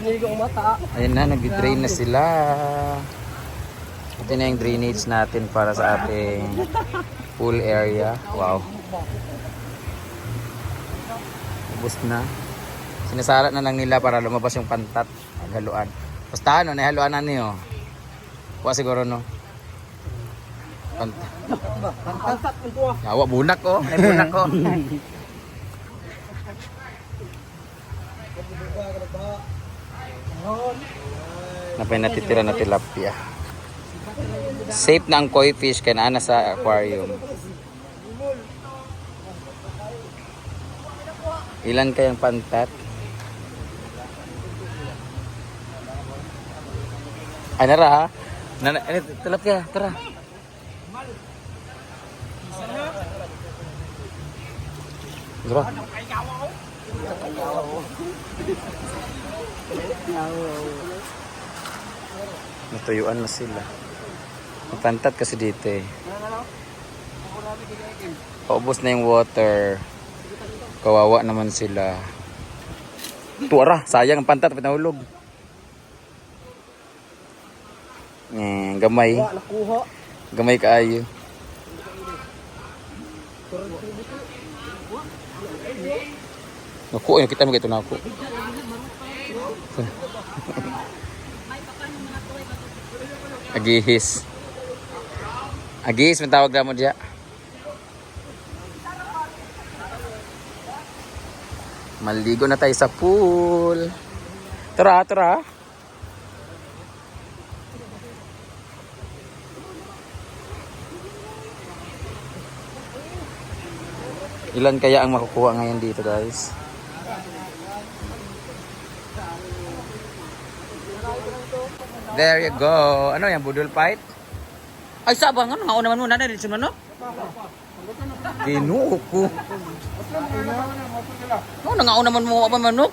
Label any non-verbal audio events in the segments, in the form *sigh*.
Ayun na, nag-drain na sila. Ito na yung drainage natin para sa ating pool area. Wow. Ubus na. Sinasara na lang nila para lumabas yung pantat. Ang haluan. Basta ano, nahaluan na niyo. Kuha siguro no. Pantat. Pantat. Yawa, bunak ko. May bunak ko. *laughs* Napay natitira na tilapia. Safe na ang koi fish kaya na sa aquarium. Ilan kayang pantat? Ay, nara ha? Nana, ano, tilapia, tara. Tara. Natuyuan na sila. Mapantat kasi dito eh. Paubos na yung water. Kawawa naman sila. Tuwara, sayang ang pantat, pinahulog. Eh, gamay. Gamay kaayo. Naku, eh, kita mo ito na ako. Agihis. Agihis, may tawag na mo diya. Maligo na tayo sa pool. Tara, tara. Ilan kaya ang makukuha ngayon dito guys? There you go. Ano yan? Budol fight? Ay, sabang. Ano? Nga naman muna. Ano? Litsyon ano? Ginuo ko. Ano? Nangaon naman mo apa manok?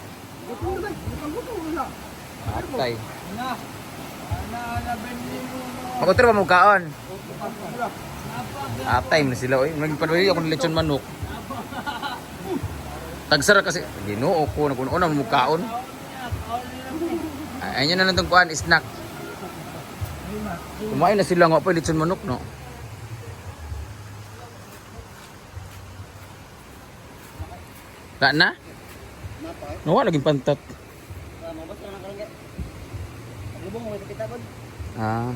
Atay. Makotra ba mo kaon? Atay mo na sila. Oy, nagpadali ako ng lechon manok. Tagsara kasi. Ginoo ko. Nakunaon mo kaon. Ay, ayun na lang itong kuhan, snack. Kumain na sila nga pa, lechon manok, no? Wala na? Nawa, laging pantat. Ah.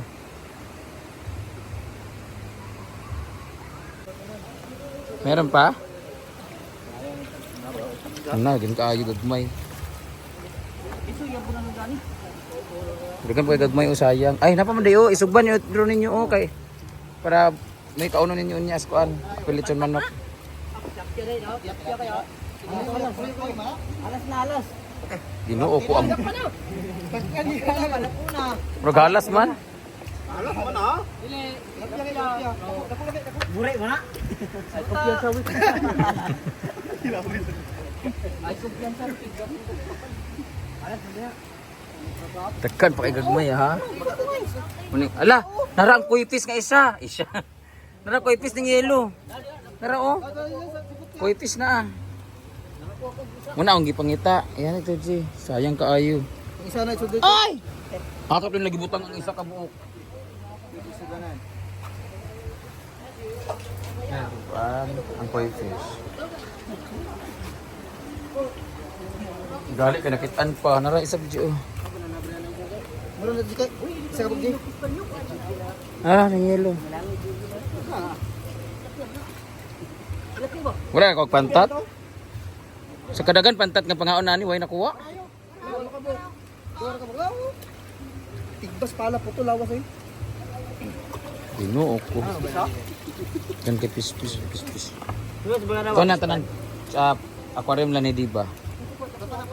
Meron pa? Ano, din ka ayo gagmay. Isu ya po nang gani. Dagan po gagmay o sayang. Ay, napa man dayo, isugban niyo dro ninyo okay. Para may kauno ninyo niya as kuan. Apelitsyon manok. Alas na alas. Ginoo ko ang. Rogalas man. Alas *laughs* yapya kayo. Bure mo na. Ay kopya sa wit. Ay kopya sa wit. Alas na. Tekan pa kay gagmay ha. Muning ala, nara ang kuipis nga isa. Isa. *laughs* Nara kuipis ng yelo. Nara oh. Kuipis na ah. Muna akong gipangita. Ayan ito G. Sayang kaayo. Isa na sudod. Ay! Akap din lagi butang ang isa ka buok. Ang, ang koi fish. Gali ka nakitaan pa. Nara isa video. Muro na dikay. Uy, isa ka bugdi. Ah, ng yelo. Wala ka pantat. Sa kadagan pantat nga pangaon nani way nakuha. Tigbas pala po to lawas eh. Ginoo ko. Kan kay pis pis pis pis. Ito na tanan sa aquarium lang ni Diba.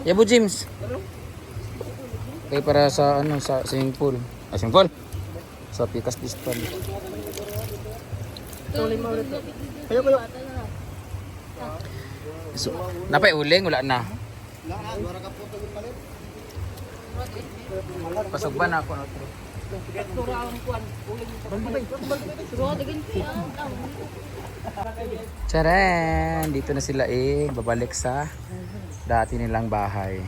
Yabo James. Kay para sa ano sa swimming pool. Ah, swimming pool. Sa Pikas Piston. Kayo kayo. So, napay uling wala na. Pasog ba na ako no? Charan! Dito na sila eh. Babalik sa dati nilang bahay.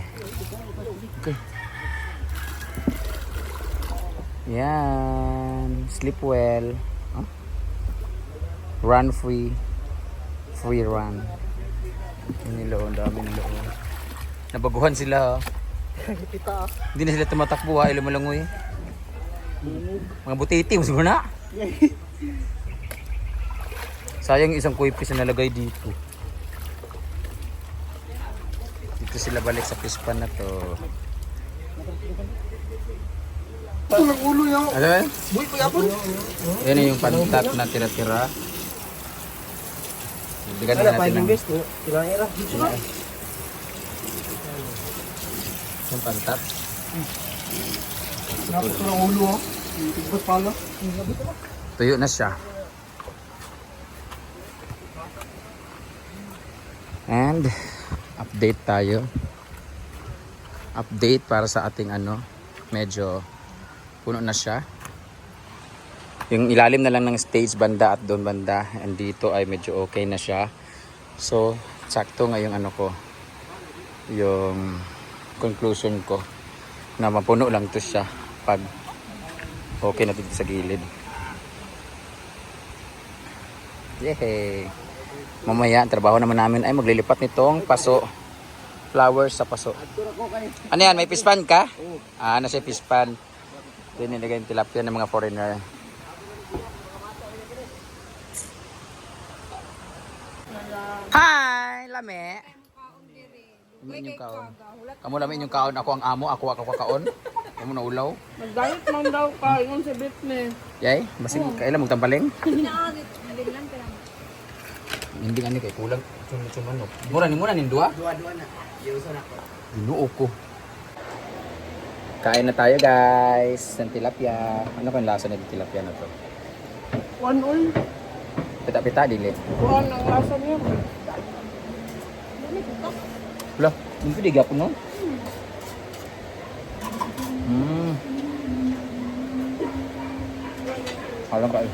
Yan. Sleep well. Huh? Run free. Free run. Yung nilo, ang dami nilo. Nabaguhan sila. Kita. Hindi na sila tumatakbo ha, ilumalangoy. Mga butiti, siguro na. Sayang isang kuipis na nalagay dito. Dito sila balik sa pispan na to. Ito ng ulo niya. Ano eh? Yan yung pantat na tira-tira. Bigyan na natin ng Kailangan nila. yung pantat. Sinapot ko ng ulo, oh. Tigbas pala. Tuyo na siya. And update tayo. Update para sa ating ano, medyo puno na siya. Yung ilalim na lang ng stage banda at doon banda. And dito ay medyo okay na siya. So, sakto nga yung ano ko. Yung conclusion ko na mapuno lang to siya pag okay na dito sa gilid. Yehey! Mamaya, trabaho naman namin ay maglilipat nitong paso. Flowers sa paso. Ano yan? May pispan ka? Ah, ano siya pispan? Ito yung nilagay yung tilapia ng mga foreigner. Hi! Lame! Lame yung kaon. Kamu lame yung kaon. Ako ang amo. Ako ako kaon. Kamu na ulaw. Nag-diet man daw ka, ingon si Britney. Yay? Basig kailan magtampaling? Hindi nga ni kay kulang. Cuma-cuma no. Mura ni mura ni dua. Dua-dua na. Iusan ako. Ginoo ko. Kain na tayo guys. Ng tilapia. Ano kang lasa ng tilapia na to? One all, Pita-pita dili. kuhan ang lasa niya. Wala. Hindi ko digap no? Hmm. Alam ka eh.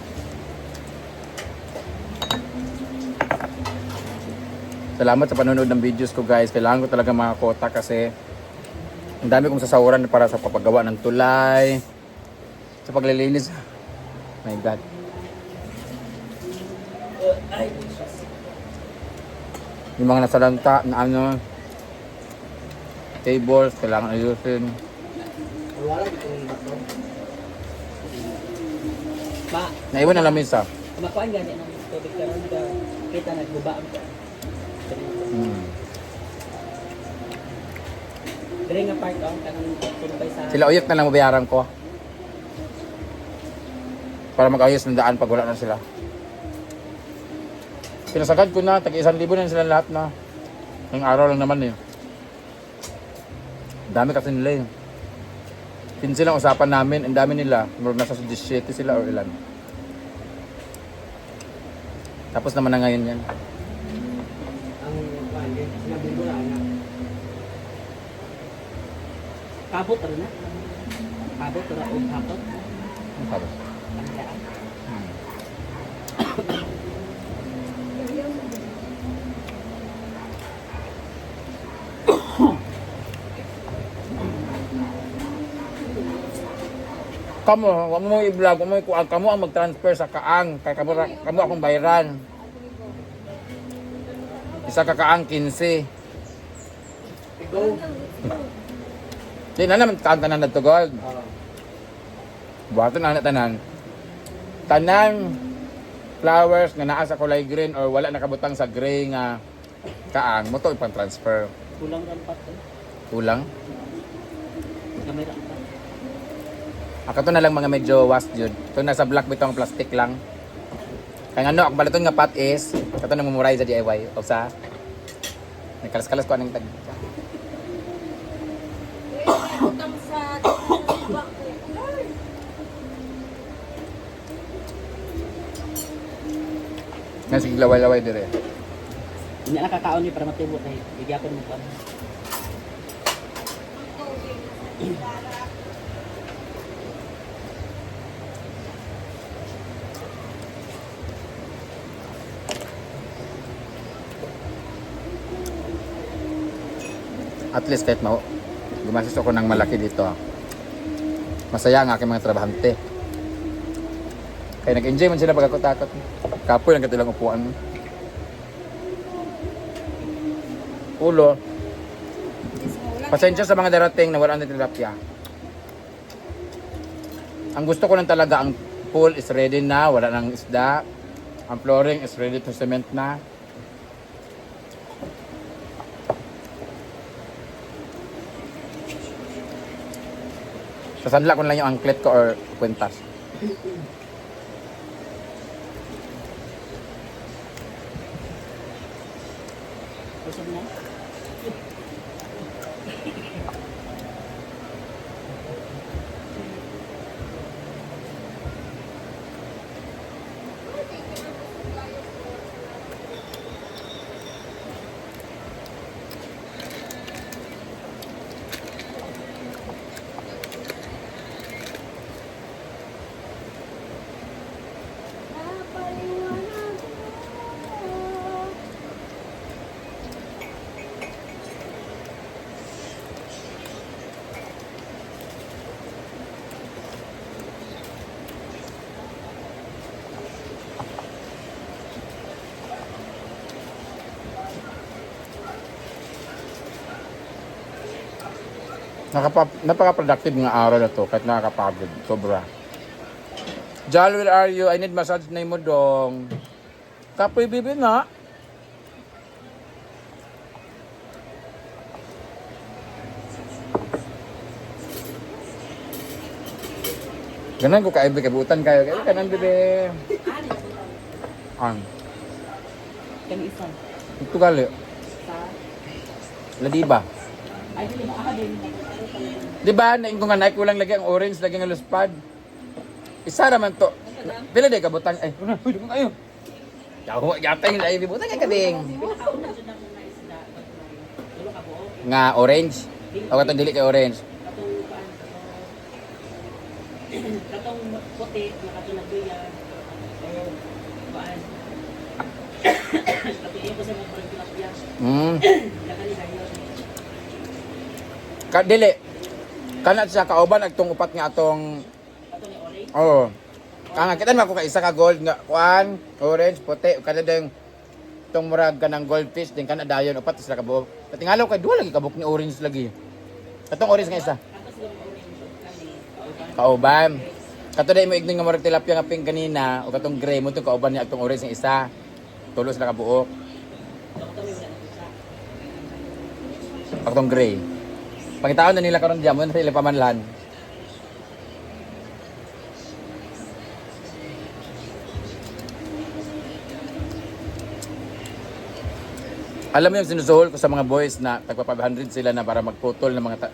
Salamat sa panonood ng videos ko guys. Kailangan ko talaga mga kota kasi ang dami kong sasawaran para sa papagawa ng tulay. Sa paglilinis. My God. Yung mga nasalanta na ano, tables, kailangan ayusin. Ma, Naiwan na lamisa. makuhaan gani ng tubig karon ka kita nagbubaan ka. Hmm. Dili nga part ang kanang sulbay sa Sila uyok na lang mabayaran ko. Para mag-ayos ng daan pag wala na sila. Pinasagad ko na, tag isang libo na sila lahat na. Ngayong araw lang naman eh. Ang dami kasi nila eh. 15 lang usapan namin, ang dami nila. Murag nasa 17 sila or ilan. Tapos naman na ngayon yan. ang sinabi ko na kabot rin na. Kabot ra og hapot. Ang sabi? Ang daan. Kamu, wag mo i-vlog, mo i-kuan, kamu ang mag-transfer sa kaang, kay kamu, ra- kamu akong bayran. Isa ka kaang 15. Go. Di na naman kaan tanan na to gold. Buhaton na na tanan. Tanan flowers nga naa sa kulay green or wala nakabutang sa gray nga kaang mo to ipang transfer. Kulang ran pat. eh. Kulang. Gamay ra pa. Ako to na lang mga medyo was jud. To nasa black bitong plastic lang. Kaya nga no, ang balaton nga pot is kato nang mumuray sa DIY o sa nagkalas-kalas ko anong tag. Utang sa sige laway-laway dire. Hindi nakakaon ni para matibok kay bigyan ko mo pa. At least kahit mau gumastos ako ng malaki dito. Masaya ang aking mga trabahante. Kaya nag-enjoy man sila pagkakot-akot. Kapoy lang katilang upuan. Ulo. Pasensya sa mga darating na wala na tilapia. Ang gusto ko lang talaga, ang pool is ready na, wala nang isda. Ang flooring is ready to cement na. Sasadla ko na lang yung anklet ko or kwintas. Nakapa, napaka-productive nga araw na to kahit nakakapagod. Sobra. Jal, where are you? I need massage na mo dong. Kapoy bibi na. Ganan ko kaibi kabutan kayo. Kaya kanan bibi. Ang. Kami isa. Ito gali. Sa... Ladiba. Ay, hindi mo. Di ba, naing ko nga naik kulang lagi ang orange, lagi ang luspad. Isa naman to. Pila di kabutang. Ay, una, huy, dukong kayo. Yaw, yata yung lain, butang kay kading. Pinakauna dyan ako na isda. Tulo ka buo. Nga orange. O katong dili kay orange. Katong puti, katong paan. Katong iyo ko sa mga parang tilapia. Hmm. Nakali na yun. Ka dili. Kana sa kauban agtong upat nga atong ni oh. Kanga kita man ka isa ka gold nga kuan, orange, puti, kada ding tong murag kanang goldfish din kana dayon upat sila ka buok. Katingalaw kay duha lagi kabuk ni orange lagi. Katong orange nga isa. Kauban. Kato dai mo igning nga murag tilapia nga pink kanina o katong gray mo to kauban niya atong orange nga isa. Tulo sila ka buok. Katong may wala na isa. Katong gray. Pangitaon na nila karon diyan mo na sila pamanlan. Alam mo yung sinusuhol ko sa mga boys na tagpa 500 sila na para magputol ng mga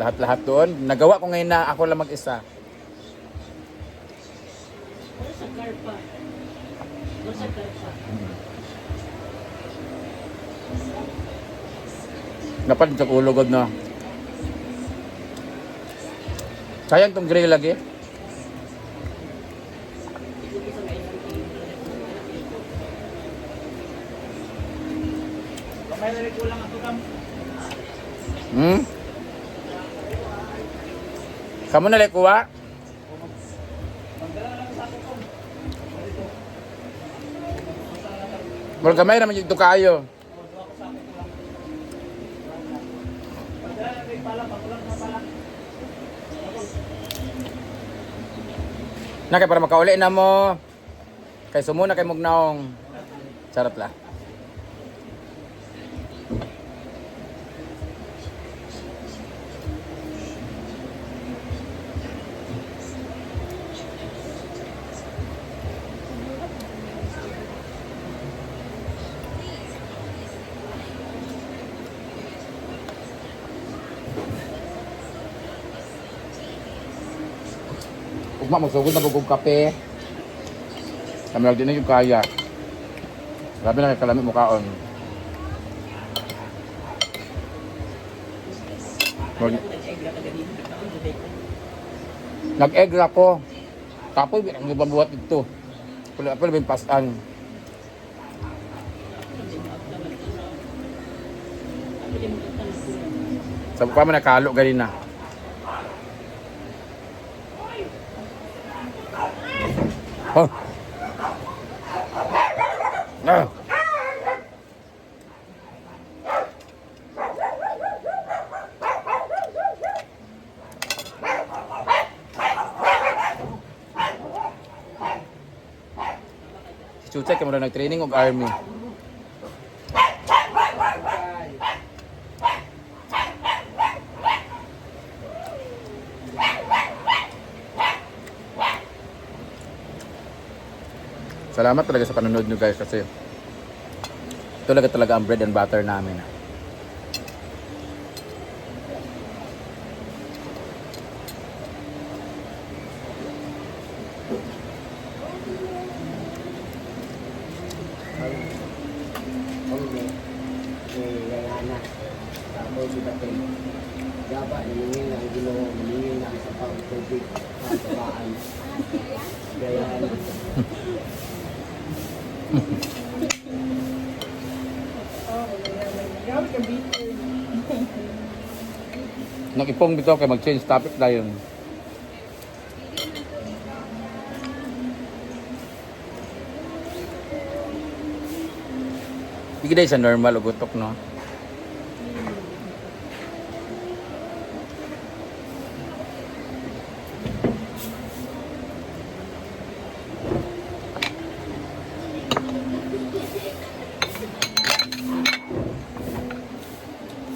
lahat-lahat doon. Nagawa ko ngayon na ako lang mag-isa. Wala sa karpa. Wala sa karpa. Dapat sa kulugod na. Sayang tong gray lagi. Hmm? Kamu na kuha? Mul kamay naman yung kayo. Na kay para makauli na mo. Kay sumuna kay mugnaong. Sarap la. Ugma magsugod na bugog kape. Kami lang din na yung kaya. Grabe na kay kalami mukhaon. Mag- Nag-egg na ko. Kapoy, ang ibabuhat ito. Pula pa yung pasan. Sa pa man nakalo ganin na. Oh. Ah. Si Chuchay kamo na nag-training og army. Salamat talaga sa panonood nyo guys kasi talaga talaga ang bread and butter namin. Hombre, eh, gayana. Tapos si Batay. Gaba, naningin ang ginoo, naningin ang sa pag-tubig, pagkabaan. Gayana. Nakipong dito kay mag-change topic dayon. Hindi sa normal ugutok no.